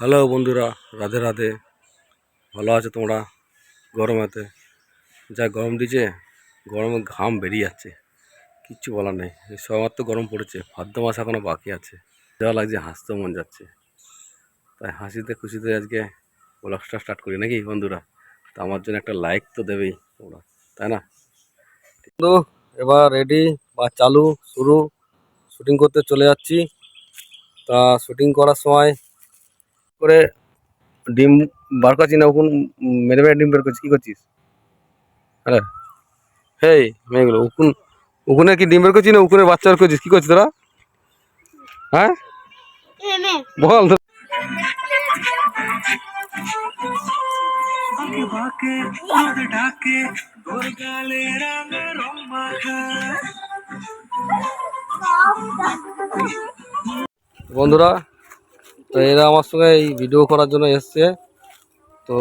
Hello বন্ধুরা, রাধে রাধে। ভালো আছো তোমরা? গরমেতে যা গরম দিচ্ছে গরমে ঘাম বেরিয়ে যাচ্ছে। কিচ্ছু বলার নেই। সবার তো গরম পড়েছে, ভাদ্র মাস এখনও বাকি আছে। যা লাগছে, হাসতে মন যাচ্ছে। তাই হাসিতে খুশিতে আজকে ব্লগসটা স্টার্ট করি, নাকি বন্ধুরা? তো আমার জন্য একটা লাইক তো দেবেই তোমরা, তাই না? তো এবার রেডি বা চালু, শুরু। শুটিং করতে চলে যাচ্ছি। তা শুটিং করার সময় করে ডিম বার করছি না উকুন মেরে মেরে ডিম বের করছিস কী করছিস? হ্যাঁ। হেই মেয়েগুলো উকুন উকুনে কি ডিম বের করছিস না উকুনে বাচ্চা বের করছিস কী করছিস তোরা? হ্যাঁ? বল তো। বন্ধুরা তো এরা আমার সঙ্গে এই ভিডিও করার জন্য এসছে তো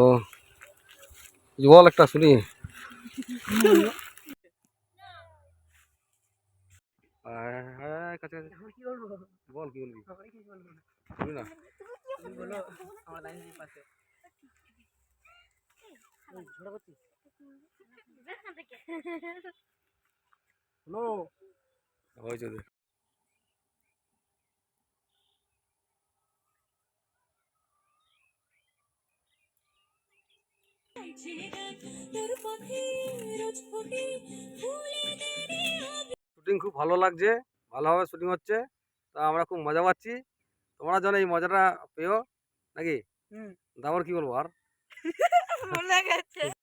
বল একটা শুনি। বল কি বলবি শুনি না হয়েছে শুটিং খুব ভালো লাগছে ভালোভাবে শুটিং হচ্ছে তা আমরা খুব মজা পাচ্ছি। তোমরা যেন এই মজাটা পেও নাকি? দাবার তারপর কি বলব আর?